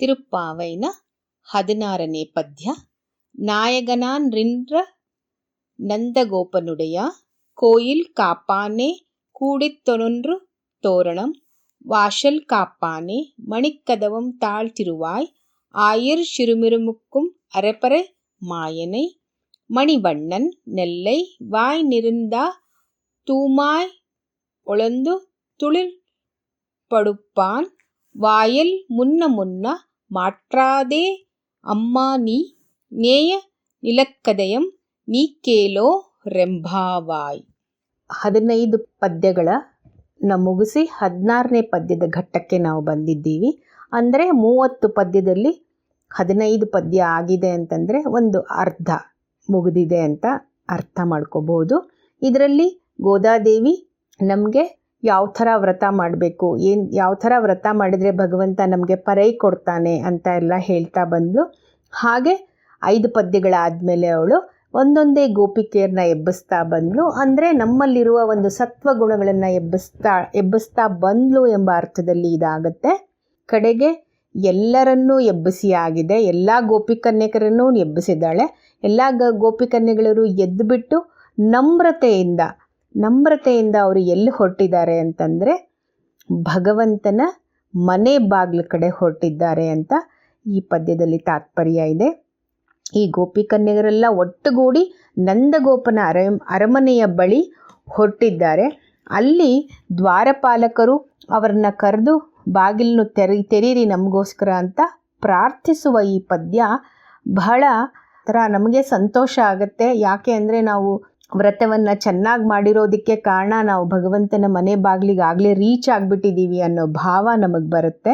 திருப்பாவைன ಹದಿನಾರನೇ ಪದ್ಯ ನಾಯಗನಾನ್ರಿನ್ರ நந்தகோபனுடைய கோயில் காப்பானே கூடித்தொனொன்று தோரணம் வாஷல் காப்பானே மணிக்கதவம் தாழ்த்திருவாய் ஆயிர் சிறுமிருமுக்கும் அரப்பர மாயனை மணிவண்ணன் நெல்லை வாய் நிருந்தா தூமாய் ஒளந்து துளிர் படுப்பான் வாயில் முன்ன ಮುನ್ನ ಮಾಟ್ರಾದೆ ಅಮ್ಮ ನೀ ನೇಯ ನಿಲಕ್ಕದಯಂ ನೀ ಕೇಲೋ ರೆಂಭಾವಾಯ್ ಹದಿನೈದು ಪದ್ಯಗಳ ನ ಮುಗಿಸಿ ಹದಿನಾರನೇ ಪದ್ಯದ ಘಟ್ಟಕ್ಕೆ ನಾವು ಬಂದಿದ್ದೀವಿ ಅಂದರೆ ಮೂವತ್ತು ಪದ್ಯದಲ್ಲಿ ಹದಿನೈದು ಪದ್ಯ ಆಗಿದೆ ಅಂತಂದರೆ ಒಂದು ಅರ್ಧ ಮುಗಿದಿದೆ ಅಂತ ಅರ್ಥ ಮಾಡ್ಕೋಬಹುದು ಇದರಲ್ಲಿ ಗೋದಾದೇವಿ ನಮಗೆ ಯಾವ ಥರ ವ್ರತ ಮಾಡಬೇಕು, ಏನು ಯಾವ ಥರ ವ್ರತ ಮಾಡಿದರೆ ಭಗವಂತ ನಮಗೆ ಪರೈ ಕೊಡ್ತಾನೆ ಅಂತ ಎಲ್ಲ ಹೇಳ್ತಾ ಬಂದಳು ಹಾಗೆ ಐದು ಪದ್ಯಗಳಾದಮೇಲೆ ಅವಳು ಒಂದೊಂದೇ ಗೋಪಿಕೆಯರನ್ನ ಎಬ್ಬಿಸ್ತಾ ಬಂದಳು ಅಂದರೆ ನಮ್ಮಲ್ಲಿರುವ ಒಂದು ಸತ್ವ ಗುಣಗಳನ್ನು ಎಬ್ಬಿಸ್ತಾ ಎಬ್ಬಿಸ್ತಾ ಬಂದಳು ಎಂಬ ಅರ್ಥದಲ್ಲಿ ಇದಾಗುತ್ತೆ. ಕಡೆಗೆ ಎಲ್ಲರನ್ನೂ ಎಬ್ಬಿಸಿ ಆಗಿದೆ, ಎಲ್ಲ ಗೋಪಿಕನ್ಯಕರನ್ನೂ ಎಬ್ಬಿಸಿದ್ದಾಳೆ. ಎಲ್ಲ ಗ, ಗೋಪಿಕನ್ಯಗಳರು ಎದ್ದುಬಿಟ್ಟು ನಮ್ರತೆಯಿಂದ ನಮ್ರತೆಯಿಂದ ಅವರು ಎಲ್ಲಿ ಹೊರಟಿದ್ದಾರೆ ಅಂತಂದರೆ ಭಗವಂತನ ಮನೆ ಬಾಗಿಲ ಕಡೆ ಹೊರಟಿದ್ದಾರೆ ಅಂತ ಈ ಪದ್ಯದಲ್ಲಿ ತಾತ್ಪರ್ಯ ಇದೆ. ಈ ಗೋಪಿಕನ್ಯಗರೆಲ್ಲ ಒಟ್ಟುಗೂಡಿ ನಂದಗೋಪನ ಅರ ಅರಮನೆಯ ಬಳಿ ಹೊರಟಿದ್ದಾರೆ. ಅಲ್ಲಿ ದ್ವಾರಪಾಲಕರು ಅವರನ್ನ ಕರೆದು ಬಾಗಿಲನ್ನು ತೆರಿ, ತೆರೀರಿ ನಮಗೋಸ್ಕರ ಅಂತ ಪ್ರಾರ್ಥಿಸುವ ಈ ಪದ್ಯ ಬಹಳ ಥರ ನಮಗೆ ಸಂತೋಷ ಆಗುತ್ತೆ. ಯಾಕೆ ಅಂದರೆ ನಾವು ವ್ರತವನ್ನು ಚೆನ್ನಾಗಿ ಮಾಡಿರೋದಕ್ಕೆ ಕಾರಣ ನಾವು ಭಗವಂತನ ಮನೆ ಬಾಗಿಲಿಗೆ ಆಗಲೇ ರೀಚ್ ಆಗಿಬಿಟ್ಟಿದ್ದೀವಿ ಅನ್ನೋ ಭಾವ ನಮಗೆ ಬರುತ್ತೆ.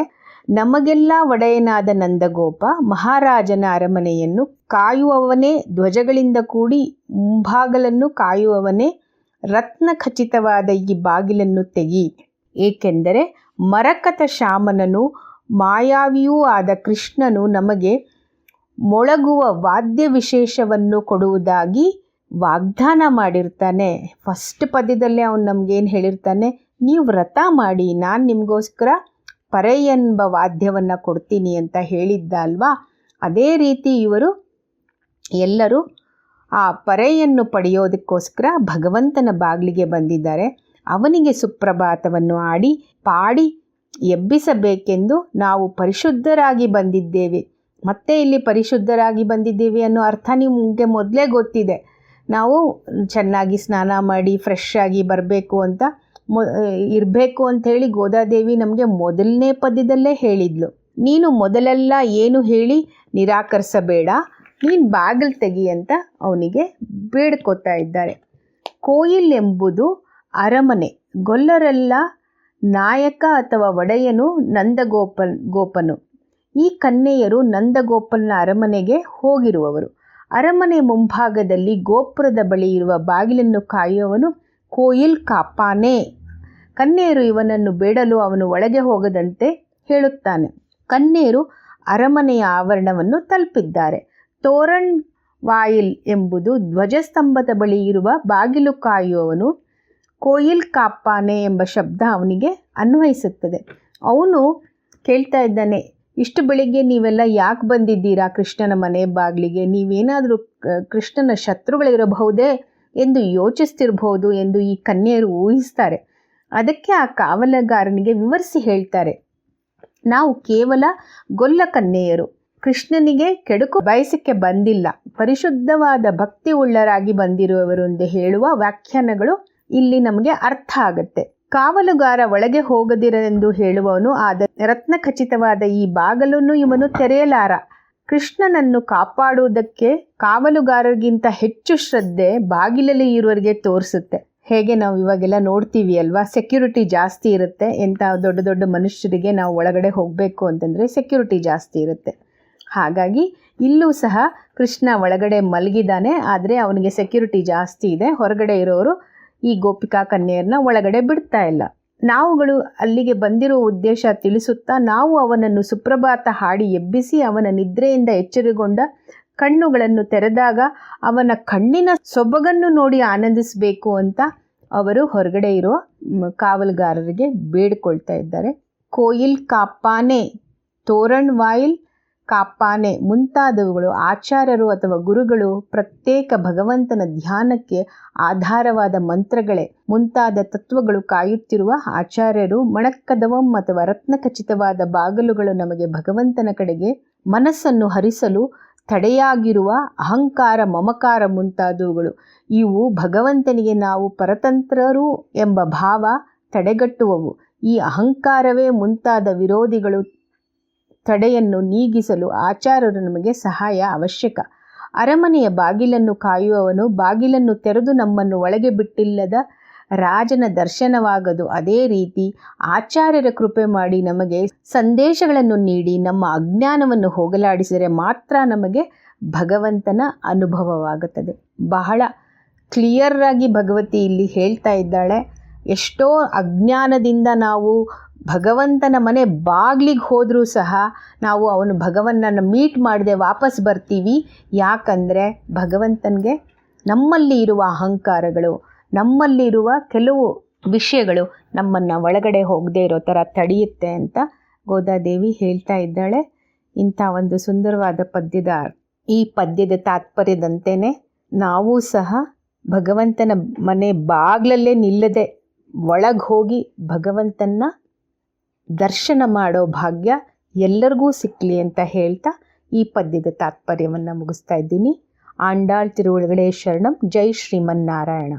ನಮಗೆಲ್ಲ ಒಡೆಯನಾದ ನಂದಗೋಪ ಮಹಾರಾಜನ ಅರಮನೆಯನ್ನು ಕಾಯುವವನೇ, ಧ್ವಜಗಳಿಂದ ಕೂಡಿ ಮುಂಭಾಗಲನ್ನು ಕಾಯುವವನೇ, ರತ್ನ ಖಚಿತವಾದ ಈ ಬಾಗಿಲನ್ನು ತೆಗಿ. ಏಕೆಂದರೆ ಮರಕತ ಶಾಮನನು, ಮಾಯಾವಿಯೂ ಆದ ಕೃಷ್ಣನು ನಮಗೆ ಮೊಳಗುವ ವಾದ್ಯ ವಿಶೇಷವನ್ನು ಕೊಡುವುದಾಗಿ ವಾಗ್ದಾನ ಮಾಡಿರ್ತಾನೆ. ಫಸ್ಟ್ ಪದ್ಯದಲ್ಲೇ ಅವನು ನಮಗೇನು ಹೇಳಿರ್ತಾನೆ? ನೀವು ವ್ರತ ಮಾಡಿ, ನಾನು ನಿಮಗೋಸ್ಕರ ಪರೆ ಎಂಬ ವಾದ್ಯವನ್ನು ಕೊಡ್ತೀನಿ ಅಂತ ಹೇಳಿದ್ದ ಅಲ್ವಾ? ಅದೇ ರೀತಿ ಇವರು ಎಲ್ಲರೂ ಆ ಪರೆಯನ್ನು ಪಡೆಯೋದಕ್ಕೋಸ್ಕರ ಭಗವಂತನ ಬಾಗಿಲಿಗೆ ಬಂದಿದ್ದಾರೆ. ಅವನಿಗೆ ಸುಪ್ರಭಾತವನ್ನು ಆಡಿ, ಪಾಡಿ, ಎಬ್ಬಿಸಬೇಕೆಂದು ನಾವು ಪರಿಶುದ್ಧರಾಗಿ ಬಂದಿದ್ದೇವೆ. ಮತ್ತೆ ಇಲ್ಲಿ ಪರಿಶುದ್ಧರಾಗಿ ಬಂದಿದ್ದೇವೆ ಅನ್ನೋ ಅರ್ಥ ನಿಮಗೆ ಮೊದಲೇ ಗೊತ್ತಿದೆ. ನಾವು ಚೆನ್ನಾಗಿ ಸ್ನಾನ ಮಾಡಿ ಫ್ರೆಶ್ ಆಗಿ ಬರಬೇಕು ಅಂತ ಮೊ ಇರಬೇಕು ಅಂಥೇಳಿ ಗೋದಾದೇವಿ ನಮಗೆ ಮೊದಲನೇ ಪದ್ಯದಲ್ಲೇ ಹೇಳಿದ್ಲು. ನೀನು ಮೊದಲೆಲ್ಲ ಏನು ಹೇಳಿ ನಿರಾಕರಿಸಬೇಡ, ನೀನು ಬಾಗಿಲು ತೆಗಿ ಅಂತ ಅವನಿಗೆ ಬೇಡ್ಕೋತಾ ಇದ್ದಾರೆ. ಕೋಯಿಲ್ ಎಂಬುದು ಅರಮನೆ, ಗೊಲ್ಲರೆಲ್ಲ ನಾಯಕ ಅಥವಾ ಒಡೆಯನು ನಂದಗೋಪನ್, ಗೋಪನು. ಈ ಕನ್ಯೆಯರು ನಂದಗೋಪಲ್ನ ಅರಮನೆಗೆ ಹೋಗಿರುವವರು. ಅರಮನೆ ಮುಂಭಾಗದಲ್ಲಿ ಗೋಪುರದ ಬಳಿ ಇರುವ ಬಾಗಿಲನ್ನು ಕಾಯುವವನು ಕೋಯಿಲ್ ಕಾಪಾನೆ. ಕನ್ನೇರು ಇವನನ್ನು ಬೇಡಲು ಅವನು ಒಳಗೆ ಹೋಗದಂತೆ ಹೇಳುತ್ತಾನೆ. ಕನ್ನೇರು ಅರಮನೆಯ ಆವರಣವನ್ನು ತಲುಪಿದ್ದಾರೆ. ತೋರಣ್ ವಾಯಿಲ್ ಎಂಬುದು ಧ್ವಜಸ್ತಂಭದ ಬಳಿ ಇರುವ ಬಾಗಿಲು ಕಾಯುವವನು ಕೋಯಿಲ್ ಕಾಪಾನೆ ಎಂಬ ಶಬ್ದ ಅವನಿಗೆ ಅನ್ವಯಿಸುತ್ತದೆ. ಅವನು ಕೇಳ್ತಾ ಇದ್ದಾನೆ ಇಷ್ಟು ಬೆಳಿಗ್ಗೆ ನೀವೆಲ್ಲ ಯಾಕೆ ಬಂದಿದ್ದೀರಾ ಕೃಷ್ಣನ ಮನೆ ಬಾಗಿಲಿಗೆ? ನೀವೇನಾದರೂ ಕೃಷ್ಣನ ಶತ್ರುಗಳಿರಬಹುದೇ ಎಂದು ಯೋಚಿಸ್ತಿರಬಹುದು ಎಂದು ಈ ಕನ್ಯೆಯರು ಊಹಿಸ್ತಾರೆ. ಅದಕ್ಕೆ ಆ ಕಾವಲುಗಾರನಿಗೆ ವಿವರಿಸಿ ಹೇಳ್ತಾರೆ. ನಾವು ಕೇವಲ ಗೊಲ್ಲ ಕನ್ಯೆಯರು. ಕೃಷ್ಣನಿಗೆ ಕೆಡುಕು ಬಯಸಕ್ಕೆ ಬಂದಿಲ್ಲ. ಪರಿಶುದ್ಧವಾದ ಭಕ್ತಿ ಉಳ್ಳರಾಗಿ ಬಂದಿರುವವರು ಎಂದು ಹೇಳುವ ವ್ಯಾಖ್ಯಾನಗಳು ಇಲ್ಲಿ ನಮಗೆ ಅರ್ಥ ಆಗುತ್ತೆ. ಕಾವಲುಗಾರ ಒಳಗೆ ಹೋಗದಿರೆಂದು ಹೇಳುವವನು ಆದ ರತ್ನ ಖಚಿತವಾದ ಈ ಬಾಗಲನ್ನು ಇವನು ತೆರೆಯಲಾರ. ಕೃಷ್ಣನನ್ನು ಕಾಪಾಡುವುದಕ್ಕೆ ಕಾವಲುಗಾರರಿಗಿಂತ ಹೆಚ್ಚು ಶ್ರದ್ಧೆ ಬಾಗಿಲಲ್ಲಿ ಇರುವವರಿಗೆ ತೋರಿಸುತ್ತೆ. ಹೇಗೆ ನಾವು ಇವಾಗೆಲ್ಲ ನೋಡ್ತೀವಿ ಅಲ್ವಾ? ಸೆಕ್ಯೂರಿಟಿ ಜಾಸ್ತಿ ಇರುತ್ತೆ. ಎಂಥ ದೊಡ್ಡ ದೊಡ್ಡ ಮನುಷ್ಯರಿಗೆ ನಾವು ಒಳಗಡೆ ಹೋಗಬೇಕು ಅಂತಂದರೆ ಸೆಕ್ಯೂರಿಟಿ ಜಾಸ್ತಿ ಇರುತ್ತೆ. ಹಾಗಾಗಿ ಇಲ್ಲೂ ಸಹ ಕೃಷ್ಣ ಒಳಗಡೆ ಮಲಗಿದ್ದಾನೆ, ಆದರೆ ಅವನಿಗೆ ಸೆಕ್ಯೂರಿಟಿ ಜಾಸ್ತಿ ಇದೆ. ಹೊರಗಡೆ ಇರೋರು ಈ ಗೋಪಿಕಾ ಕನ್ಯೆಯರನ್ನ ಒಳಗಡೆ ಬಿಡ್ತಾ ಇಲ್ಲ. ನಾವುಗಳು ಅಲ್ಲಿಗೆ ಬಂದಿರೋ ಉದ್ದೇಶ ತಿಳಿಸುತ್ತಾ ನಾವು ಅವನನ್ನು ಸುಪ್ರಭಾತ ಹಾಡಿ ಎಬ್ಬಿಸಿ ಅವನ ನಿದ್ರೆಯಿಂದ ಎಚ್ಚರಿಗೊಂಡ ಕಣ್ಣುಗಳನ್ನು ತೆರೆದಾಗ ಅವನ ಕಣ್ಣಿನ ಸೊಬಗನ್ನು ನೋಡಿ ಆನಂದಿಸಬೇಕು ಅಂತ ಅವರು ಹೊರಗಡೆ ಇರೋ ಕಾವಲುಗಾರರಿಗೆ ಬೇಡಿಕೊಳ್ತಾ ಇದ್ದಾರೆ. ಕೋಯಿಲ್ ಕಾಪಾನೆ ತೋರಣ್ ವಾಯಿಲ್ ಕಾಪಾನೆ ಮುಂತಾದವುಗಳು ಆಚಾರ್ಯರು ಅಥವಾ ಗುರುಗಳು ಪ್ರತ್ಯೇಕ ಭಗವಂತನ ಧ್ಯಾನಕ್ಕೆ ಆಧಾರವಾದ ಮಂತ್ರಗಳೇ. ಮುಂತಾದ ತತ್ವಗಳು ಕಾಯುತ್ತಿರುವ ಆಚಾರ್ಯರು ಮಣಕ್ಕದವಂ ಅಥವಾ ರತ್ನಖಚಿತವಾದ ಬಾಗಲುಗಳು ನಮಗೆ ಭಗವಂತನ ಕಡೆಗೆ ಮನಸ್ಸನ್ನು ಹರಿಸಲು ತಡೆಯಾಗಿರುವ ಅಹಂಕಾರ ಮಮಕಾರ ಮುಂತಾದವುಗಳು. ಇವು ಭಗವಂತನಿಗೆ ನಾವು ಪರತಂತ್ರರು ಎಂಬ ಭಾವ ತಡೆಗಟ್ಟುವವು. ಈ ಅಹಂಕಾರವೇ ಮುಂತಾದ ವಿರೋಧಿಗಳು ತಡೆಯನ್ನು ನೀಗಿಸಲು ಆಚಾರರು ನಮಗೆ ಸಹಾಯ ಅವಶ್ಯಕ. ಅರಮನೆಯ ಬಾಗಿಲನ್ನು ಕಾಯುವವನು ಬಾಗಿಲನ್ನು ತೆರೆದು ನಮ್ಮನ್ನು ಒಳಗೆ ಬಿಟ್ಟಿಲ್ಲದ ರಾಜನ ದರ್ಶನವಾಗದು. ಅದೇ ರೀತಿ ಆಚಾರ್ಯರ ಕೃಪೆ ಮಾಡಿ ನಮಗೆ ಸಂದೇಶಗಳನ್ನು ನೀಡಿ ನಮ್ಮ ಅಜ್ಞಾನವನ್ನು ಹೋಗಲಾಡಿಸಿದರೆ ಮಾತ್ರ ನಮಗೆ ಭಗವಂತನ ಅನುಭವವಾಗುತ್ತದೆ. ಬಹಳ ಕ್ಲಿಯರ್ ಆಗಿ ಭಗವತಿ ಇಲ್ಲಿ ಹೇಳ್ತಾ ಇದ್ದಾಳೆ. ಎಷ್ಟೋ ಅಜ್ಞಾನದಿಂದ ನಾವು ಭಗವಂತನ ಮನೆ ಬಾಗಿಲಿಗೆ ಹೋದರೂ ಸಹ ನಾವು ಅವನು ಭಗವನ್ನನ್ನು ಮೀಟ್ ಮಾಡದೆ ವಾಪಸ್ ಬರ್ತೀವಿ. ಯಾಕಂದರೆ ಭಗವಂತನಿಗೆ ನಮ್ಮಲ್ಲಿ ಇರುವ ಅಹಂಕಾರಗಳು ನಮ್ಮಲ್ಲಿರುವ ಕೆಲವು ವಿಷಯಗಳು ನಮ್ಮನ್ನು ಒಳಗಡೆ ಹೋಗದೇ ಇರೋ ಥರ ತಡೆಯುತ್ತೆ ಅಂತ ಗೋದಾದೇವಿ ಹೇಳ್ತಾ ಇದ್ದಾಳೆ. ಇಂಥ ಒಂದು ಸುಂದರವಾದ ಪದ್ಯದ, ಈ ಪದ್ಯದ ತಾತ್ಪರ್ಯದಂತೆಯೇ ನಾವು ಸಹ ಭಗವಂತನ ಮನೆ ಬಾಗಿಲಲ್ಲೇ ನಿಲ್ಲದೆ ಒಳಗೆ ಹೋಗಿ ಭಗವಂತನ ದರ್ಶನ ಮಾಡೋ ಭಾಗ್ಯ ಎಲ್ಲರಿಗೂ ಸಿಕ್ಕಲಿ ಅಂತ ಹೇಳ್ತಾ ಈ ಪದ್ಯದ ತಾತ್ಪರ್ಯವನ್ನು ಮುಗಿಸ್ತಾ ಇದ್ದೀನಿ. ಆಂಡಾಳ್ ತಿರುವಳಗಡೆ ಶರಣಂ. ಜೈ ಶ್ರೀಮನ್ನಾರಾಯಣ.